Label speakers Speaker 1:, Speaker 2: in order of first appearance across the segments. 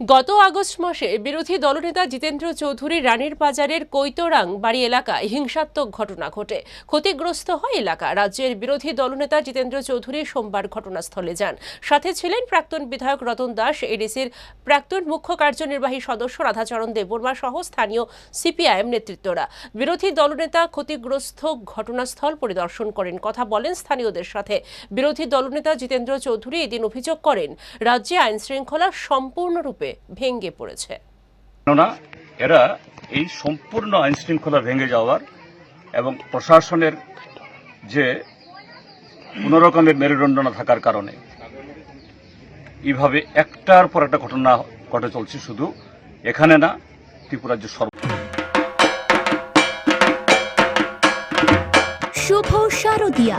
Speaker 1: গত আগস্ট মাসে বিরোধী দলনেতা জিতেন্দ্র চৌধুরী রানীর বাজারের কৈতরাং বাড়ি এলাকায় হিংসাত্মক ঘটনা ঘটে। ক্ষতিগ্রস্ত হয় এলাকা। রাজ্যের বিরোধী দলনেতা জিতেন্দ্র চৌধুরী সোমবার ঘটনাস্থলে যান। সাথে ছিলেন প্রাক্তন বিধায়ক রতন দাস, এডিসির প্রাক্তন মুখ্য কার্যনির্বাহী সদস্য রাধাচরণ দেববর্মা সহ স্থানীয় সিপিআইএম নেতৃত্বরা। বিরোধী দলনেতা ক্ষতিগ্রস্ত ঘটনাস্থল পরিদর্শন করেন। কথা বলেন স্থানীয়দের সাথে। বিরোধী দলনেতা জিতেন্দ্র চৌধুরী এদিন অভিযোগ করেন, রাজ্যে আইন শৃঙ্খলা সম্পূর্ণরূপে ভেঙে পড়েছে।
Speaker 2: কেননা এরা এই সম্পূর্ণ আইন শৃঙ্খলা ভেঙে যাওয়ার এবং প্রশাসনের যে কোনো রকমের মেরুদণ্ড না থাকার কারণে এইভাবে একটার পর একটা ঘটনা ঘটে চলছে শুধু এখানে না ত্রিপুরার যে সর্ব
Speaker 3: শুভ শারদিয়া।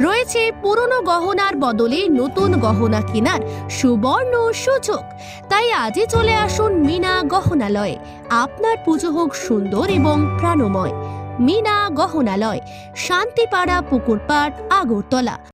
Speaker 3: রয়েছে পুরনো গহনার বদলে নতুন গহনা কেনার সুবর্ণ সুযোগ। তাই আজই চলে আসুন মিনা গহনালয়ে। আপনার পুজো হোক সুন্দর এবং প্রাণময়। মিনা গহনালয়, শান্তিপাড়া পুকুরপাড়, আগরতলা।